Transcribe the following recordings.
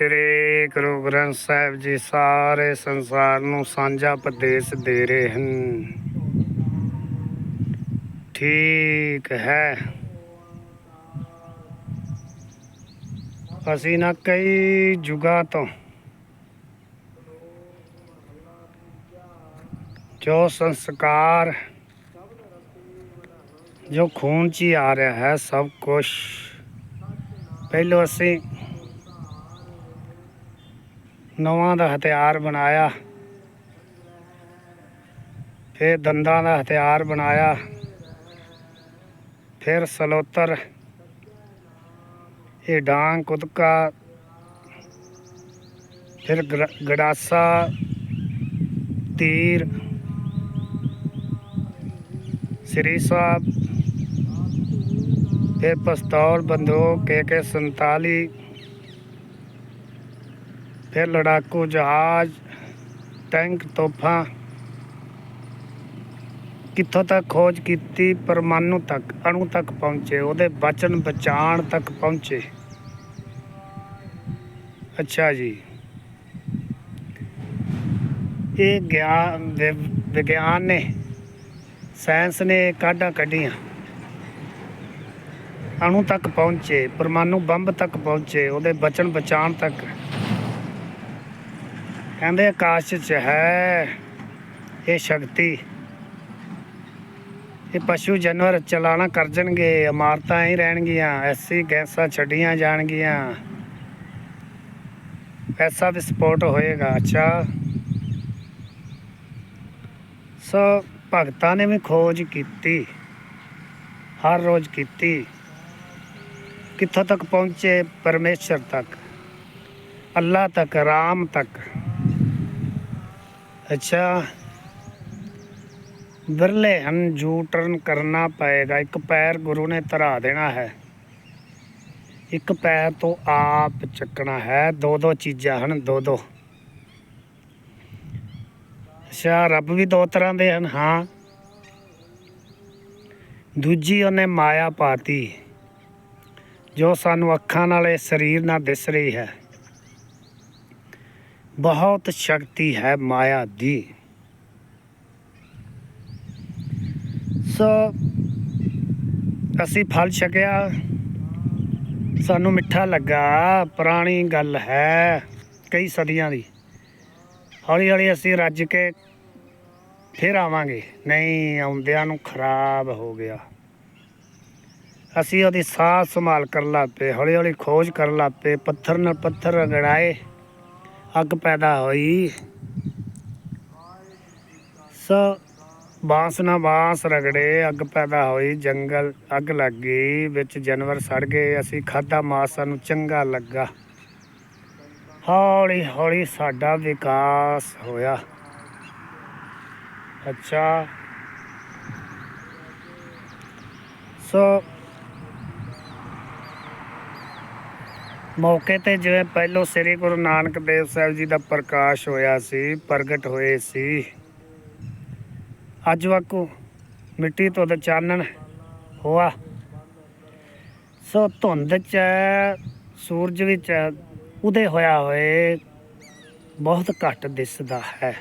ਸ੍ਰੀ ਗੁਰੂ ਗ੍ਰੰਥ ਸਾਹਿਬ ਜੀ ਸਾਰੇ ਸੰਸਾਰ ਨੂੰ ਸਾਂਝਾ ਉਪਦੇਸ਼ ਦੇ ਰਹੇ ਹਨ। ਠੀਕ ਹੈ। ਅਸੀਂ ਨਾ ਕਈ ਜੁਗਾਂ ਤੋਂ ਜੋ ਸੰਸਕਾਰ, ਜੋ ਖੂਨ 'ਚ ਹੀ ਆ ਰਿਹਾ ਹੈ ਸਭ ਕੁਝ ਪਹਿਲੋਂ ਅਸੀਂ ਨਵਾਂ ਦਾ ਹਥਿਆਰ ਬਣਾਇਆ। ਫਿਰ ਦੰਦਾਂ ਦਾ ਹਥਿਆਰ ਬਣਾਇਆ। ਫਿਰ ਸਲੋਤਰ ਇਹ ਡਾਂਗ ਕੁਦਕਾ, ਫਿਰ ਗੜਾਸਾ, ਤੀਰ, ਸ੍ਰੀ ਸਾਹਿਬ, ਫਿਰ ਪਿਸਤੌਲ, ਬੰਦੂਕ, ਕੇ 47 ਫਿਰ ਲੜਾਕੂ ਜਹਾਜ਼, ਟੈਂਕ ਤੋਪਾਂ ਕਿੱਥੋਂ ਤੱਕ ਖੋਜ ਕੀਤੀ ਪਰਮਾਣੂ ਤੱਕ, ਅਣੂ ਤੱਕ ਪਹੁੰਚੇ, ਉਹਦੇ ਬਚਨ ਬਚਾਣ ਤੱਕ ਪਹੁੰਚੇ। ਅੱਛਾ ਜੀ। ਇਹ ਗਿਆਨ ਵਿਗਿਆਨ ਨੇ, ਸਾਇੰਸ ਨੇ ਕਾਢਾਂ ਕੱਢੀਆਂ। ਅਣੂ ਤੱਕ ਪਹੁੰਚੇ ਪਰਮਾਣੂ ਬੰਬ ਤੱਕ ਪਹੁੰਚੇ, ਉਹਦੇ ਬਚਨ ਬਚਾਣ ਤੱਕ। ਕਹਿੰਦੇ ਆਕਾਸ਼ 'ਚ ਹੈ ਇਹ ਸ਼ਕਤੀ। ਇਹ ਪਸ਼ੂ ਜਾਨਵਰ ਚਲਾਣਾ ਕਰ ਜਾਣਗੇ, ਇਮਾਰਤਾਂ ਹੀ ਰਹਿਣਗੀਆਂ, ਐਸੀ ਗੈਸਾਂ ਛੱਡੀਆਂ ਜਾਣਗੀਆਂ। ਐਸਾ ਵਿਸਫੋਟ ਹੋਏਗਾ, ਅੱਛਾ। ਸੋ ਭਗਤਾਂ ਨੇ ਵੀ ਖੋਜ ਕੀਤੀ, ਹਰ ਰੋਜ਼ ਕੀਤੀ। ਕਿੱਥੋਂ ਤੱਕ ਪਹੁੰਚੇ? ਪਰਮੇਸ਼ਰ ਤੱਕ, ਅੱਲਾ ਤੱਕ, ਰਾਮ ਤੱਕ। ਅੱਛਾ। ਵਿਰਲੇ ਹਨ ਜੂ ਟਰਨ ਕਰਨਾ ਪਏਗਾ। ਇੱਕ ਪੈਰ ਗੁਰੂ ਨੇ ਧਰਾ ਦੇਣਾ ਹੈ। ਇੱਕ ਪੈਰ ਤੋਂ ਆਪ ਚੱਕਣਾ ਹੈ। ਦੋ ਦੋ ਚੀਜ਼ਾਂ ਹਨ ਦੋ ਦੋ ਅੱਛਾ, ਰੱਬ ਵੀ ਦੋ ਤਰ੍ਹਾਂ ਦੇ ਹਨ, ਹਾਂ। ਦੂਜੀ ਉਹਨੇ ਮਾਇਆ ਪਾਤੀ, ਜੋ ਸਾਨੂੰ ਅੱਖਾਂ ਨਾਲੇ ਸਰੀਰ ਨਾਲ ਦਿਸ ਰਹੀ ਹੈ। ਬਹੁਤ ਸ਼ਕਤੀ ਹੈ ਮਾਇਆ ਦੀ। ਸੋ ਅਸੀਂ ਫਲ ਛਕਿਆ। ਸਾਨੂੰ ਮਿੱਠਾ ਲੱਗਾ। ਪੁਰਾਣੀ ਗੱਲ ਹੈ ਕਈ ਸਦੀਆਂ ਦੀ। ਹੌਲੀ ਹੌਲੀ ਅਸੀਂ ਰੱਜ ਕੇ ਫਿਰ ਆਵਾਂਗੇ। ਨਹੀਂ, ਆਉਂਦਿਆਂ ਨੂੰ ਖਰਾਬ ਹੋ ਗਿਆ। ਅਸੀਂ ਉਹਦੀ ਸਾਹ ਸੰਭਾਲ ਕਰਨ ਲੱਗ ਪਏ। ਹੌਲੀ ਹੌਲੀ ਖੋਜ ਕਰਨ ਲੱਗ ਪਏ। ਪੱਥਰ ਨਾਲ ਪੱਥਰ ਰਗੜਾਏ। ਅੱਗ ਪੈਦਾ ਹੋਈ। ਸੋ ਬਾਂਸ ਨਾਲ ਬਾਂਸ ਰਗੜੇ ਅੱਗ ਪੈਦਾ ਹੋਈ, ਜੰਗਲ ਅੱਗ ਲੱਗ ਗਈ, ਵਿੱਚ ਜਾਨਵਰ ਸੜ ਗਏ, ਅਸੀਂ ਖਾਦਾ ਮਾਸ ਸਾਨੂੰ ਚੰਗਾ ਲੱਗਾ। ਹੌਲੀ ਹੌਲੀ ਸਾਡਾ ਵਿਕਾਸ ਹੋਇਆ। ਅੱਛਾ। ਸੋ ਮੌਕੇ ਤੇ ਜਿਵੇਂ ਪਹਿਲੋਂ ਸ੍ਰੀ ਗੁਰੂ ਨਾਨਕ ਦੇਵ ਸਾਹਿਬ ਜੀ ਦਾ ਪ੍ਰਕਾਸ਼ ਹੋਇਆ ਸੀ, ਪ੍ਰਗਟ ਹੋਏ ਸੀ। ਅੱਜ ਵਾਕੂ ਮਿੱਟੀ ਤੋਂ ਦਾ ਚਾਨਣ ਹੋਆ। ਸੋ ਧੁੰਦ ਚ, ਸੂਰਜ ਵਿੱਚ ਉਦੇ ਹੋਇਆ ਹੋਏ ਬਹੁਤ ਘੱਟ ਦਿਸਦਾ ਹੈ।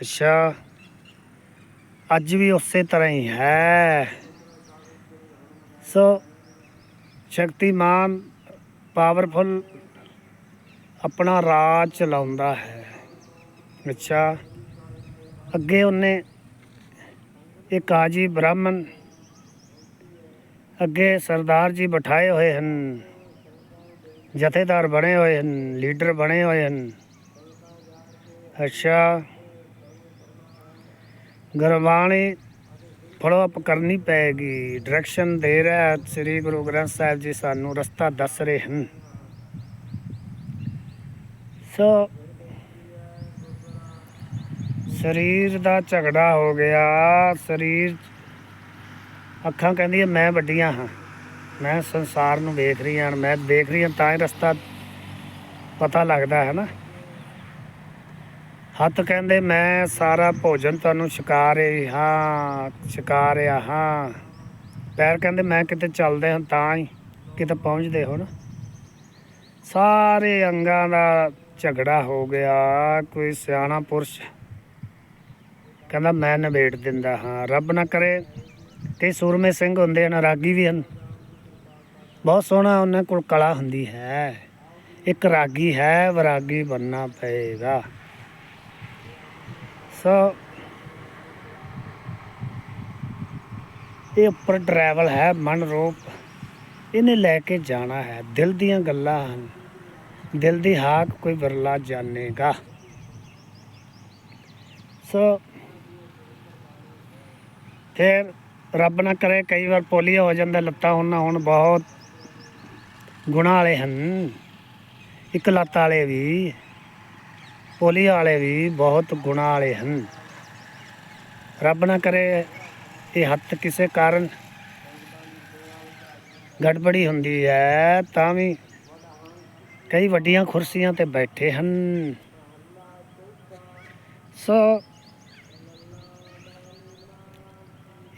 ਅੱਛਾ, ਅੱਜ ਵੀ ਉਸੇ ਤਰ੍ਹਾਂ ਹੀ ਹੈ। ਸੋ ਸ਼ਕਤੀਮਾਨ ਪਾਵਰਫੁਲ ਆਪਣਾ ਰਾਜ ਚਲਾਉਂਦਾ ਹੈ। ਅੱਛਾ, ਅੱਗੇ ਉਹਨੇ ਇੱਕ ਆਜੀ ਬ੍ਰਾਹਮਣ, ਅੱਗੇ ਸਰਦਾਰ ਜੀ ਬਿਠਾਏ ਹੋਏ ਹਨ, ਜਥੇਦਾਰ ਬਣੇ ਹੋਏ ਹਨ, ਲੀਡਰ ਬਣੇ ਹੋਏ ਹਨ। ਅੱਛਾ, ਗੁਰਬਾਣੀ ਫੋਲੋ ਅਪ ਕਰਨੀ ਪਏਗੀ ਡਾਇਰੈਕਸ਼ਨ ਦੇ ਰਿਹਾ ਸ੍ਰੀ ਗੁਰੂ ਗ੍ਰੰਥ ਸਾਹਿਬ ਜੀ ਸਾਨੂੰ, ਰਸਤਾ ਦੱਸ ਰਹੇ ਹਨ। ਸੋ, ਸਰੀਰ ਦਾ ਝਗੜਾ ਹੋ ਗਿਆ। ਸਰੀਰ, ਅੱਖਾਂ ਕਹਿੰਦੀਆਂ, ਮੈਂ ਵੱਡੀਆਂ ਹਾਂ। ਮੈਂ ਸੰਸਾਰ ਨੂੰ ਵੇਖ ਰਹੀ ਹਾਂ। ਮੈਂ ਦੇਖ ਰਹੀ ਹਾਂ, ਤਾਂ ਹੀ ਰਸਤਾ ਪਤਾ ਲੱਗਦਾ ਹੈ ਨਾ। ਹੱਥ ਕਹਿੰਦੇ, ਮੈਂ ਸਾਰਾ ਭੋਜਨ ਤੁਹਾਨੂੰ ਛਕਾ ਰਹੀ ਹਾਂ, ਛਕਾ ਰਿਹਾ ਹਾਂ। ਪੈਰ ਕਹਿੰਦੇ, ਮੈਂ ਕਿਤੇ ਚੱਲਦੇ ਹਾਂ ਤਾਂ ਹੀ, ਕਿਤੇ ਪਹੁੰਚਦੇ ਹੋ ਨਾ। ਸਾਰੇ ਅੰਗਾਂ ਦਾ ਝਗੜਾ ਹੋ ਗਿਆ, ਕੋਈ ਸਿਆਣਾ ਪੁਰਸ਼ ਕਹਿੰਦਾ, ਮੈਂ ਨਿਬੇੜ ਦਿੰਦਾ ਹਾਂ, ਰੱਬ ਨਾ ਕਰੇ। ਕਈ ਸੂਰਮੇ ਸਿੰਘ ਹੁੰਦੇ ਹਨ, ਰਾਗੀ ਵੀ ਹਨ। ਬਹੁਤ ਸੋਹਣਾ ਉਹਨਾਂ ਕੋਲ ਕਲਾ ਹੁੰਦੀ ਹੈ। ਇੱਕ ਰਾਗੀ ਹੈ, ਵਿਰਾਗੀ ਬੰਨਾ ਪਏਗਾ। ਸੋ ਇਹ ਉੱਪਰ ਡਰਾਈਵਲ ਹੈ, ਮਨ ਰੂਪ। ਇਹਨੇ ਲੈ ਕੇ ਜਾਣਾ ਹੈ। ਦਿਲ ਦੀਆਂ ਗੱਲਾਂ ਹਨ। ਦਿਲ ਦੀ ਹਾਕ ਕੋਈ ਵਿਰਲਾ ਜਾਣੇਗਾ। ਸੋ, ਫਿਰ ਰੱਬ ਨਾ ਕਰੇ, ਕਈ ਵਾਰ ਪੋਲੀਓ ਹੋ ਜਾਂਦਾ, ਲੱਤਾਂ ਹੁਣ ਨਾ ਹੁਣ ਬਹੁਤ ਗੁਣਾ ਵਾਲੇ ਹਨ। ਇੱਕ ਲੱਤ ਵਾਲੇ ਵੀ। ਪੋਲੀ ਵਾਲੇ ਵੀ ਬਹੁਤ ਗੁਣਾ ਵਾਲੇ ਹਨ। ਰੱਬ ਨਾ ਕਰੇ ਇਹ ਹੱਥ ਕਿਸੇ ਕਾਰਨ ਗੜਬੜੀ ਹੁੰਦੀ ਹੈ, ਤਾਂ ਵੀ ਕਈ ਵੱਡੀਆਂ ਕੁਰਸੀਆਂ ਤੇ ਬੈਠੇ ਹਨ। ਸੋ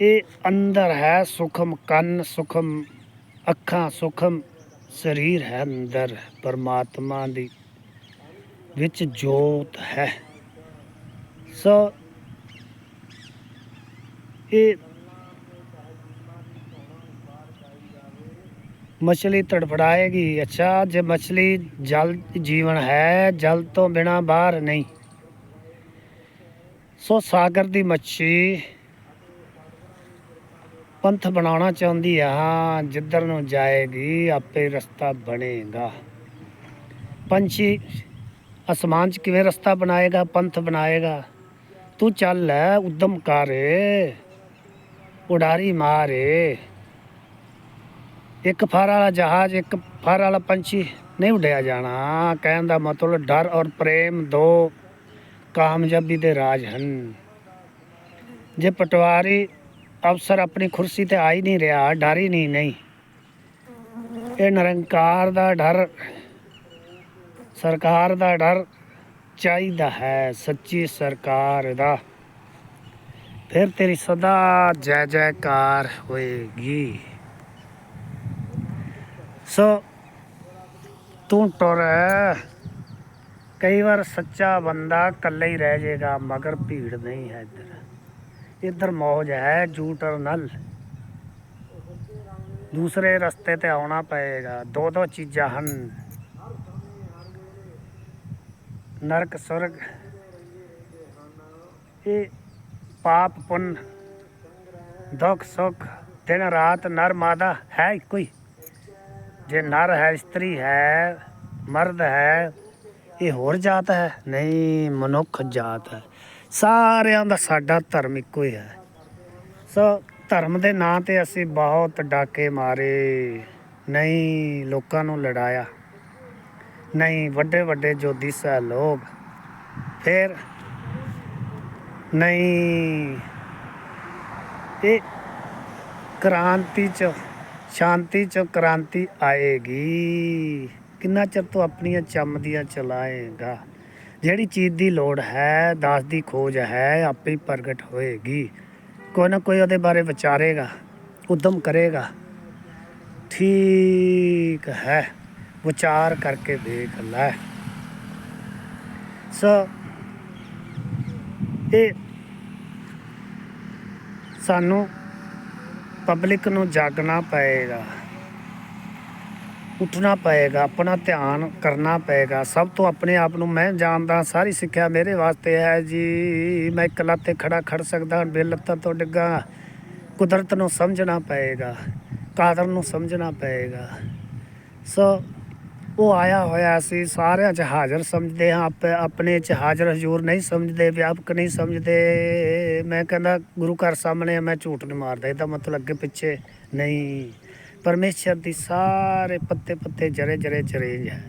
ਇਹ ਅੰਦਰ ਹੈ ਸੁਖਮ ਕੰਨ, ਸੁਖਮ ਅੱਖਾਂ, ਸੁਖਮ ਸਰੀਰ ਹੈ ਅੰਦਰ ਪਰਮਾਤਮਾ ਦੀ। ਵਿੱਚ ਜੋਤ ਹੈ। ਸੋ ਇਹ मछली तड़फड़ाएगी अच्छा जब मछली जल जीवन है जल तो बिना बाहर नहीं ਸੋ ਸਾਗਰ ਦੀ ਮੱਛੀ ਪੰਥ ਬਣਾਉਣਾ ਚਾਹੁੰਦੀ ਆ, ਹਾਂ, ਜਿੱਧਰ ਨੂੰ ਜਾਏਗੀ, ਆਪੇ ਰਸਤਾ ਬਣੇਗਾ। ਪੰਛੀ ਅਸਮਾਨ 'ਚ ਕਿਵੇਂ ਰਸਤਾ ਬਣਾਏਗਾ, ਪੰਥ ਬਣਾਏਗਾ? ਤੂੰ ਚੱਲ ਉਦਮ ਕਰ ਉਡਾਰੀ ਮਾਰੇ ਇੱਕ ਫਰ ਵਾਲਾ ਜਹਾਜ਼, ਇੱਕ ਫਰ ਵਾਲਾ ਪੰਛੀ ਨਹੀਂ ਉੱਡਿਆ ਜਾਣਾ। ਕਹਿਣ ਦਾ ਮਤਲਬ, ਡਰ ਔਰ ਪ੍ਰੇਮ ਦੋ ਕਾਮਯਾਬੀ ਦੇ ਰਾਜ ਹਨ। ਜੇ ਪਟਵਾਰੀ ਅਫਸਰ ਆਪਣੀ ਕੁਰਸੀ ਤੇ ਆ ਹੀ ਨਹੀਂ ਰਿਹਾ, ਡਰ ਹੀ ਨਹੀਂ ਨਹੀਂ। ਇਹ ਨਿਰੰਕਾਰ ਦਾ ਡਰ ਸਰਕਾਰ ਦਾ ਡਰ ਚਾਹੀਦਾ ਹੈ, ਸੱਚੀ ਸਰਕਾਰ ਦਾ। ਫਿਰ ਤੇਰੀ ਸਦਾ ਜੈ ਜੈਕਾਰ ਹੋਏਗੀ। ਸੋ ਤੂੰ ਟੁਰ। ਕਈ ਵਾਰ ਸੱਚਾ ਬੰਦਾ ਇਕੱਲਾ ਹੀ ਰਹਿ ਜਾਏਗਾ, ਮਗਰ ਭੀੜ ਨਹੀਂ ਹੈ ਇੱਧਰ। ਇੱਧਰ ਮੌਜ ਹੈ ਜੂਟਰ ਨਲ। ਦੂਸਰੇ ਰਸਤੇ ਤੇ ਆਉਣਾ ਪਏਗਾ ਦੋ ਦੋ ਚੀਜ਼ਾਂ ਹਨ। ਨਰਕ ਸੁਰਗ ਇਹ ਪਾਪ, ਪੁੰਨ, ਦੁੱਖ, ਸੁੱਖ, ਦਿਨ, ਰਾਤ, ਨਰ, ਮਾਦਾ ਹੈ ਇੱਕੋ ਹੀ। ਜੇ ਨਰ ਹੈ, ਇਸਤਰੀ ਹੈ, ਮਰਦ ਹੈ, ਇਹ ਹੋਰ ਜਾਤ ਹੈ? ਨਹੀਂ, ਮਨੁੱਖ ਜਾਤ ਹੈ। ਸਾਰਿਆਂ ਦਾ ਸਾਡਾ ਧਰਮ ਇੱਕੋ ਹੀ ਹੈ। ਸੋ ਧਰਮ ਦੇ ਨਾਂ ਤੇ ਅਸੀਂ ਬਹੁਤ ਡਾਕੇ ਮਾਰੇ। ਨਹੀਂ, ਲੋਕਾਂ ਨੂੰ ਲੜਾਇਆ। ਨਹੀਂ, ਵੱਡੇ ਵੱਡੇ ਜੋਧੀ ਸਾ ਲੋਕ। ਫਿਰ ਨਹੀਂ, ਇਹ ਕ੍ਰਾਂਤੀ ਚ, ਸ਼ਾਂਤੀ ਚ ਕ੍ਰਾਂਤੀ ਆਏਗੀ। ਕਿੰਨਾ ਚਿਰ ਤੂੰ ਆਪਣੀਆਂ ਚੰਮਦੀਆਂ ਚਲਾਏਗਾ? ਜਿਹੜੀ ਚੀਜ਼ ਦੀ ਲੋੜ ਹੈ, ਦਾਸ ਦੀ ਖੋਜ ਹੈ, ਆਪੇ ਹੀ ਪ੍ਰਗਟ ਹੋਏਗੀ। ਕੋਈ ਨਾ ਕੋਈ ਉਹਦੇ ਬਾਰੇ ਵਿਚਾਰੇਗਾ, ਉਦਮ ਕਰੇਗਾ। ਠੀਕ ਹੈ। ਵਿਚਾਰ ਕਰਕੇ ਦੇਖ ਲੈ। ਸੋ, ਇਹ ਸਾਨੂੰ ਪਬਲਿਕ ਨੂੰ ਜਾਗਣਾ ਪਏਗਾ, ਉੱਠਣਾ ਪਏਗਾ, ਆਪਣਾ ਧਿਆਨ ਕਰਨਾ ਪਏਗਾ। ਸਭ ਤੋਂ ਆਪਣੇ ਆਪ ਨੂੰ ਮੈਂ ਜਾਣਦਾ, ਸਾਰੀ ਸਿੱਖਿਆ ਮੇਰੇ ਵਾਸਤੇ ਹੈ ਜੀ। ਮੈਂ ਇੱਕ ਲੱਤ ਤੇ ਖੜਾ ਖੜ ਸਕਦਾ ਬੇਲੱਤਾਂ ਤੋਂ ਡਿੱਗਾ। ਕੁਦਰਤ ਨੂੰ ਸਮਝਣਾ ਪਏਗਾ, ਕਾਦਰ ਨੂੰ ਸਮਝਣਾ ਪਏਗਾ। ਸੋ ਉਹ ਆਇਆ ਹੋਇਆ ਸੀ, ਸਾਰਿਆਂ 'ਚ ਹਾਜ਼ਰ ਸਮਝਦੇ ਹਾਂ ਆਪਣੇ 'ਚ ਹਾਜ਼ਰ ਹਜ਼ੂਰ ਨਹੀਂ ਸਮਝਦੇ, ਵਿਆਪਕ ਨਹੀਂ ਸਮਝਦੇ। ਮੈਂ ਕਹਿੰਦਾ, ਗੁਰੂ ਘਰ ਸਾਹਮਣੇ ਮੈਂ ਝੂਠ ਨਹੀਂ ਮਾਰਦਾ, ਇਹਦਾ ਮਤਲਬ ਅੱਗੇ ਪਿੱਛੇ ਨਹੀਂ। ਪਰਮੇਸ਼ਰ ਦੀ ਸਾਰੇ ਪੱਤੇ ਪੱਤੇ ਜਰੇ ਜਰੇ ਚਰੇਜ ਹੈ।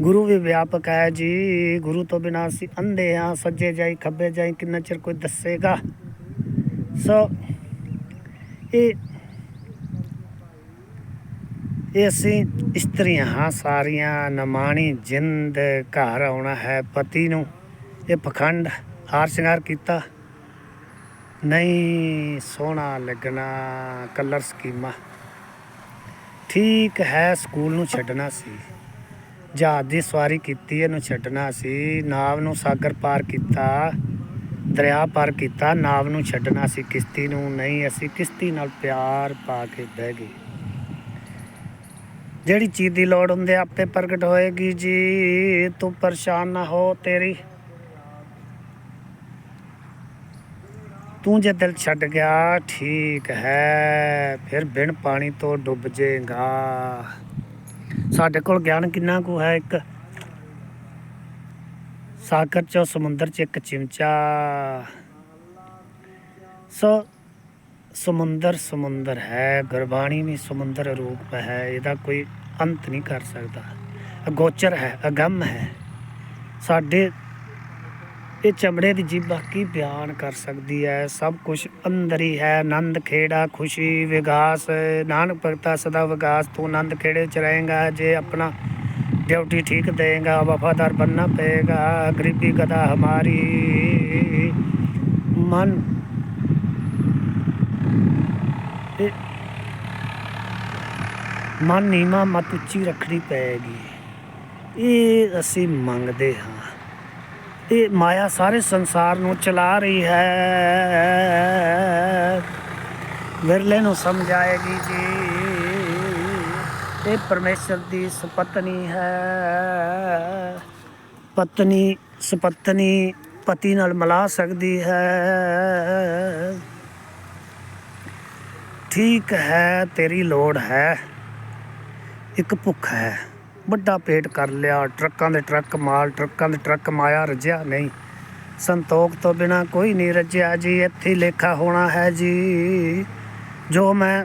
ਗੁਰੂ ਵੀ ਵਿਆਪਕ ਹੈ ਜੀ, ਗੁਰੂ ਤੋਂ ਬਿਨਾਂ ਅਸੀਂ ਅੰਧੇ ਹਾਂ, ਸੱਜੇ ਜਾਈ, ਖੱਬੇ ਜਾਈ, ਕਿੰਨਾ ਚਿਰ ਕੋਈ ਦੱਸੇਗਾ? ਸੋ ਇਹ ਇਹ ਅਸੀਂ ਇਸਤਰੀਆਂ ਹਾਂ, ਸਾਰੀਆਂ ਨਮਾਣੀ ਜਿੰਦ ਘਰ ਆਉਣਾ ਹੈ। ਪਤੀ ਨੂੰ ਇਹ ਪਖੰਡ ਹਾਰ ਸ਼ਿੰਗਾਰ ਕੀਤਾ। ਨਹੀਂ ਸੋਹਣਾ ਲੱਗਣਾ ਕਲਰ ਸਕੀਮਾ। ਠੀਕ ਹੈ, ਸਕੂਲ ਨੂੰ ਛੱਡਣਾ ਸੀ। ਜਹਾਜ਼ ਦੀ ਸਵਾਰੀ ਕੀਤੀ, ਇਹਨੂੰ ਛੱਡਣਾ ਸੀ। ਨਾਵ ਨੂੰ ਸਾਗਰ ਪਾਰ ਕੀਤਾ, ਦਰਿਆ ਪਾਰ ਕੀਤਾ, ਨਾਵ ਨੂੰ ਛੱਡਣਾ ਸੀ। ਕਿਸ਼ਤੀ ਨੂੰ ਨਹੀਂ, ਅਸੀਂ ਕਿਸ਼ਤੀ ਨਾਲ ਪਿਆਰ ਪਾ ਕੇ ਬਹਿ ਗਏ। ਜਿਹੜੀ ਚੀਜ਼ ਦੀ ਲੋੜ ਹੁੰਦੇ ਆਪੇ ਪ੍ਰਗਟ ਹੋਏਗੀ ਜੀ। ਤੂੰ ਪਰੇਸ਼ਾਨ ਨਾ ਹੋ ਤੇਰੀ। ਤੂੰ ਜੇ ਦਿਲ ਛੱਡ ਗਿਆ, ਠੀਕ ਹੈ, ਫਿਰ ਬਿਨ ਪਾਣੀ ਤੋਂ ਡੁੱਬ ਜਾਏਗਾ ਸਾਡੇ ਕੋਲ ਗਿਆਨ ਕਿੰਨਾ ਕੁ ਹੈ ਇੱਕ? ਸਾਗਰ ਚੋਂ ਸਮੁੰਦਰ ਚ ਇੱਕ ਚਿਮਚਾ। ਸੋ ਸਮੁੰਦਰ ਸਮੁੰਦਰ ਹੈ, ਗੁਰਬਾਣੀ ਵੀ ਸਮੁੰਦਰ ਰੂਪ ਹੈ, ਇਹਦਾ ਕੋਈ ਅੰਤ ਨਹੀਂ ਕਰ ਸਕਦਾ। ਅਗੋਚਰ ਹੈ ਅਗੰਮ ਹੈ। ਸਾਡੇ ਇਹ ਚਮੜੇ ਦੀ ਜੀਭਾ ਕੀ ਬਿਆਨ ਕਰ ਸਕਦੀ ਹੈ। ਸਭ ਕੁਝ ਅੰਦਰ ਹੀ ਹੈ, ਆਨੰਦ ਖੇੜਾ, ਖੁਸ਼ੀ, ਵਿਗਾਸ। ਨਾਨਕ ਭਗਤਾ ਸਦਾ ਵਿਗਾਸ, ਤੂੰ ਆਨੰਦ ਖੇੜੇ ਚ ਰਹੇਗਾ, ਜੇ ਆਪਣਾ ਡਿਊਟੀ ਠੀਕ ਦੇਗਾ, ਵਫਾਦਾਰ ਬੰਨਾ ਪਏਗਾ, ਗਰੀਬੀ ਕਦਾ ਹਮਾਰੀ। ਮਨ ਮਨ ਨੀਮਾ ਮਤ ਉੱਚੀ ਰੱਖਣੀ ਪਏਗੀ ਇਹ ਅਸੀਂ ਮੰਗਦੇ ਹਾਂ। ਇਹ ਮਾਇਆ ਸਾਰੇ ਸੰਸਾਰ ਨੂੰ ਚਲਾ ਰਹੀ ਹੈ। ਵਿਰਲੇ ਨੂੰ ਸਮਝਾਏਗੀ ਜੀ, ਇਹ ਪਰਮੇਸ਼ਰ ਦੀ ਸੁਪਤਨੀ ਹੈ। ਪਤਨੀ, ਸੁਪਤਨੀ ਪਤੀ ਨਾਲ ਮਿਲਾ ਸਕਦੀ ਹੈ। ਠੀਕ ਹੈ, ਤੇਰੀ ਲੋੜ ਹੈ। ਇੱਕ ਭੁੱਖ ਹੈ। ਵੱਡਾ ਪੇਟ ਕਰ ਲਿਆ। ਟਰੱਕਾਂ ਦੇ ਟਰੱਕ ਮਾਲ, ਟਰੱਕਾਂ ਦੇ ਟਰੱਕ ਮਾਇਆ ਰਜਿਆ ਨਹੀਂ। ਸੰਤੋਖ ਤੋਂ ਬਿਨਾ ਕੋਈ ਨਹੀਂ ਰਜਿਆ ਜੀ। ਇੱਥੇ ਲੇਖਾ ਹੋਣਾ ਹੈ ਜੀ। ਜੋ ਮੈਂ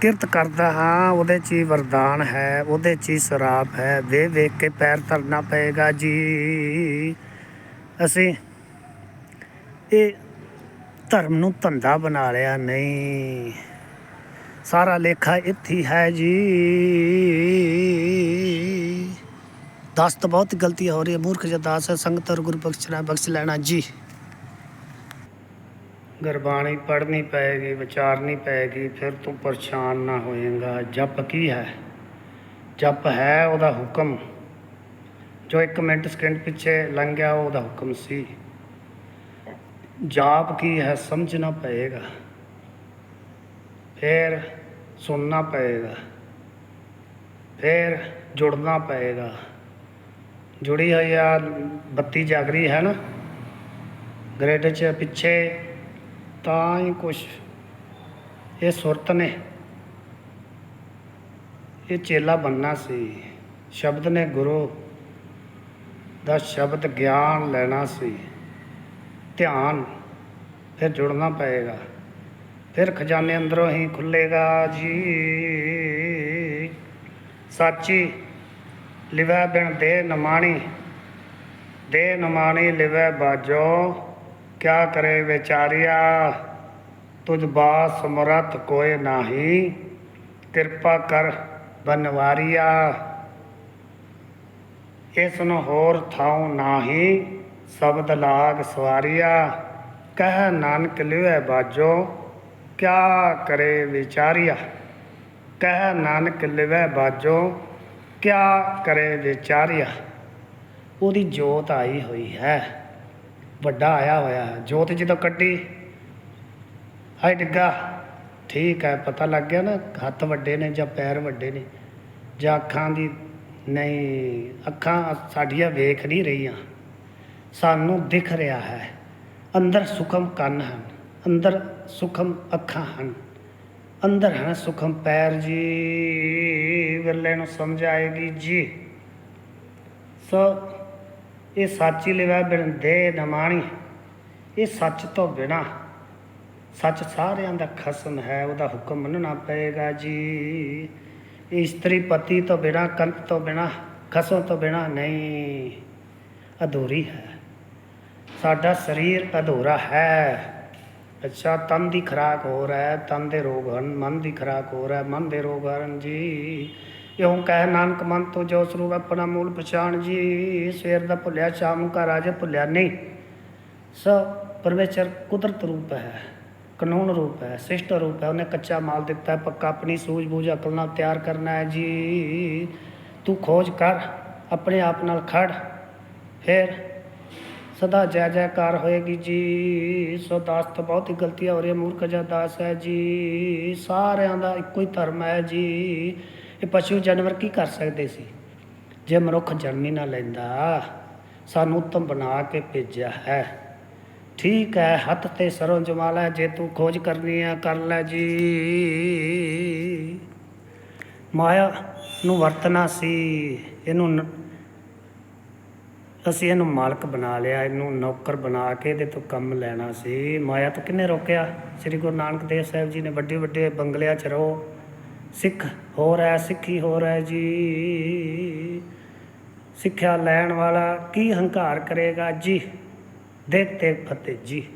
ਕਿਰਤ ਕਰਦਾ ਹਾਂ, ਉਹਦੇ 'ਚ ਹੀ ਵਰਦਾਨ ਹੈ। ਉਹਦੇ 'ਚ ਹੀ ਸਰਾਪ ਹੈ। ਵੇ ਵੇਖ ਕੇ ਪੈਰ ਧਰਨਾ ਪਏਗਾ ਜੀ। ਅਸੀਂ ਇਹ ਧਰਮ ਨੂੰ ਧੰਦਾ ਬਣਾ ਲਿਆ ਨਹੀਂ। ਸਾਰਾ ਲੇਖਾ ਇੱਥੇ ਹੈ ਜੀ। ਦਾਸ ਤਾਂ ਬਹੁਤ ਗਲਤੀ ਹੋ ਰਹੀ ਹੈ, ਮੂਰਖ ਜਦ ਹੈ, ਸੰਗਤ ਔਰ ਗੁਰੂ ਬਖਸ਼ਣਾ ਬਖਸ਼ ਲੈਣਾ ਜੀ। ਗੁਰਬਾਣੀ ਪੜ੍ਹਨੀ ਪਏਗੀ, ਵਿਚਾਰਨੀ ਪਏਗੀ, ਫਿਰ ਤੂੰ ਪਰੇਸ਼ਾਨ ਨਾ ਹੋਏਗਾ। ਜਪ ਕੀ ਹੈ? ਜਪ ਹੈ ਉਹਦਾ ਹੁਕਮ। ਜੋ ਇੱਕ ਮਿੰਟ ਸਕਿੰਟ ਪਿੱਛੇ ਲੰਘ ਗਿਆ ਉਹਦਾ ਹੁਕਮ ਸੀ। ਜਾਪ ਕੀ ਹੈ? ਸਮਝਣਾ ਪਏਗਾ। ਫਿਰ ਸੁਣਨਾ ਪਏਗਾ। ਫਿਰ ਜੁੜਨਾ ਪਏਗਾ। ਜੁੜੀ ਹੋਈ ਆ ਬੱਤੀ ਜਗ ਰਹੀ ਹੈ ਨਾ। ਗ੍ਰਿਡ 'ਚ ਪਿੱਛੇ ਤਾਂ ਹੀ ਕੁਛ ਇਹ ਸੁਰਤ ਨੇ। ਇਹ ਚੇਲਾ ਬੰਨਾ ਸੀ। ਸ਼ਬਦ ਨੇ ਗੁਰੂ ਦਾ ਸ਼ਬਦ ਗਿਆਨ ਲੈਣਾ ਸੀ। ਧਿਆਨ, ਫਿਰ ਜੁੜਨਾ ਪਏਗਾ। ਫਿਰ ਖਜ਼ਾਨੇ ਅੰਦਰੋਂ ਹੀ ਖੁੱਲੇਗਾ ਜੀ। ਸਾਚੀ, ਲਿਵੈ ਬਿਨ ਦੇ ਨਮਾਣੀ ਦੇ ਨਮਾਣੀ ਲਿਵੈ ਬਾਜੋ। ਕਿਆ ਕਰੇ ਵਿਚਾਰਿਆ? ਤੁਝ ਬਾਸ ਸਮਰਥ ਕੋਏ ਨਾਹੀ। ਕਿਰਪਾ ਕਰ ਬਨਵਾਰੀਆ। ਇਸ ਨੂੰ ਹੋਰ ਥਾਉ ਨਾਹੀ, ਸ਼ਬਦ ਲਾਗ ਸਵਾਰੀਆ। ਕਹਿ ਨਾਨਕ ਲਿਵੈ ਬਾਜੋ। ਕਿਆ ਕਰੇ ਵਿਚਾਰਿਆ? ਕਹਿ ਨਾਨਕ ਲਿਵੈ ਬਾਜੋ, ਕਿਆ ਕਰੇ ਵਿਚਾਰਿਆ? ਉਹਦੀ ਜੋਤ ਆਈ ਹੋਈ ਹੈ। ਵੱਡਾ ਆਇਆ ਹੋਇਆ ਹੈ। ਜੋਤ ਜਦੋਂ ਕੱਢੀ, ਹਾਏ ਡਿੱਗਾ। ਠੀਕ ਹੈ, ਪਤਾ ਲੱਗ ਗਿਆ ਨਾ, ਹੱਥ ਵੱਡੇ ਨੇ ਜਾਂ ਪੈਰ ਵੱਡੇ ਨੇ, ਜਾਂ ਅੱਖਾਂ ਦੀ ਨਹੀਂ, ਅੱਖਾਂ ਸਾਡੀਆਂ ਵੇਖ ਨਹੀਂ ਰਹੀਆਂ। ਸਾਨੂੰ ਦਿਖ ਰਿਹਾ ਹੈ। ਅੰਦਰ ਸੁਖਮ ਕੰਨ ਹਨ। ਅੰਦਰ ਸੁਖਮ ਅੱਖਾਂ ਹਨ। ਅੰਦਰ ਹਨ ਸੁਖਮ ਪੈਰ ਜੀ। ਵਿਰਲੇ ਨੂੰ ਸਮਝ ਆਏਗੀ ਜੀ। ਸੋ ਇਹ ਸਾਚੀ ਲਿਵਾ ਬਿਨ ਦੇ ਨਮਾਣੀ ਇਹ ਸੱਚ ਤੋਂ ਬਿਨਾ ਸੱਚ ਸਾਰਿਆਂ ਦਾ ਖਸਮ ਹੈ, ਉਹਦਾ ਹੁਕਮ ਮੰਨਣਾ ਪਏਗਾ ਜੀ। ਇਸਤਰੀ ਪਤੀ ਤੋਂ ਬਿਨਾ, ਕੰਤ ਤੋਂ ਬਿਨਾ, ਖਸਮ ਤੋਂ ਬਿਨਾ ਨਹੀਂ, ਅਧੂਰੀ ਹੈ। ਸਾਡਾ ਸਰੀਰ ਅਧੂਰਾ ਹੈ। ਅੱਛਾ, ਤਨ ਦੀ ਖਰਾਕ ਹੋ ਰਿਹਾ ਹੈ ਤਨ ਦੇ ਰੋਗ ਹਨ, ਮਨ ਦੀ ਖਰਾਕ ਹੋ ਰਿਹਾ ਹੈ ਮਨ ਦੇ ਰੋਗ ਹਨ ਜੀ। ਇਉਂ ਕਹਿ ਨਾਨਕ ਮਨ ਤੋਂ, ਜੋ ਸਰੂਪ ਆਪਣਾ ਮੂਲ ਪਛਾਣ ਜੀ, ਸਵੇਰ ਦਾ ਭੁੱਲਿਆ, ਸ਼ਾਮ ਨੂੰ ਘਰ ਆ ਜਾ ਭੁੱਲਿਆ ਨਹੀਂ। ਸੋ ਪਰਮੇਸ਼ਰ ਕੁਦਰਤ ਰੂਪ ਹੈ, ਕਾਨੂੰਨ ਰੂਪ ਹੈ, ਸਿਸ਼ਟ ਰੂਪ ਹੈ, ਉਹਨੇ ਕੱਚਾ ਮਾਲ ਦਿੱਤਾ, ਪੱਕਾ ਆਪਣੀ ਸੂਝ ਬੂਝ ਅਕਲ ਨਾਲ ਤਿਆਰ ਕਰਨਾ ਹੈ ਜੀ। ਤੂੰ ਖੋਜ ਕਰ, ਆਪਣੇ ਆਪ ਨਾਲ ਖੜ, ਫਿਰ ਸਦਾ ਜੈ ਜੈਕਾਰ ਹੋਏਗੀ ਜੀ। ਸੋ ਦਾਸ ਤੋਂ ਬਹੁਤ ਹੀ ਗਲਤੀਆਂ ਹੋ ਰਹੀਆਂ ਮੂਰਖ ਜਿਹਾ ਦਾਸ ਹੈ ਜੀ। ਸਾਰਿਆਂ ਦਾ ਇੱਕੋ ਹੀ ਧਰਮ ਹੈ ਜੀ। ਇਹ ਪਸ਼ੂ ਜਾਨਵਰ ਕੀ ਕਰ ਸਕਦੇ ਸੀ? ਜੇ ਮਨੁੱਖ ਜਨਮ ਹੀ ਨਾ ਲੈਂਦਾ, ਸਾਨੂੰ ਉੱਤਮ ਬਣਾ ਕੇ ਭੇਜਿਆ ਹੈ। ਠੀਕ ਹੈ, ਹੱਥ ਤੇ ਸਰੋਂ ਜਮਾ ਲੈ, ਜੇ ਤੂੰ ਖੋਜ ਕਰਨੀ ਆ, ਕਰ ਲੈ ਜੀ। ਮਾਇਆ ਨੂੰ ਵਰਤਣਾ ਸੀ, ਇਹਨੂੰ ਅਸੀਂ ਇਹਨੂੰ ਮਾਲਕ ਬਣਾ ਲਿਆ, ਇਹਨੂੰ ਨੌਕਰ ਬਣਾ ਕੇ ਇਹਦੇ ਤੋਂ ਕੰਮ ਲੈਣਾ ਸੀ। ਮਾਇਆ, ਤੋਂ ਕਿੰਨੇ ਰੋਕਿਆ? ਸ੍ਰੀ ਗੁਰੂ ਨਾਨਕ ਦੇਵ ਸਾਹਿਬ ਜੀ ਨੇ ਵੱਡੇ ਵੱਡੇ ਬੰਗਲਿਆਂ 'ਚ ਰਹੋ। ਸਿੱਖ ਹੋ ਰਿਹਾ ਸਿੱਖੀ ਹੋ ਰਿਹਾ ਜੀ। ਸਿੱਖਿਆ ਲੈਣ ਵਾਲਾ ਕੀ ਹੰਕਾਰ ਕਰੇਗਾ ਜੀ? ਦੇਖ ਤੇ ਫਤਿਹ ਜੀ।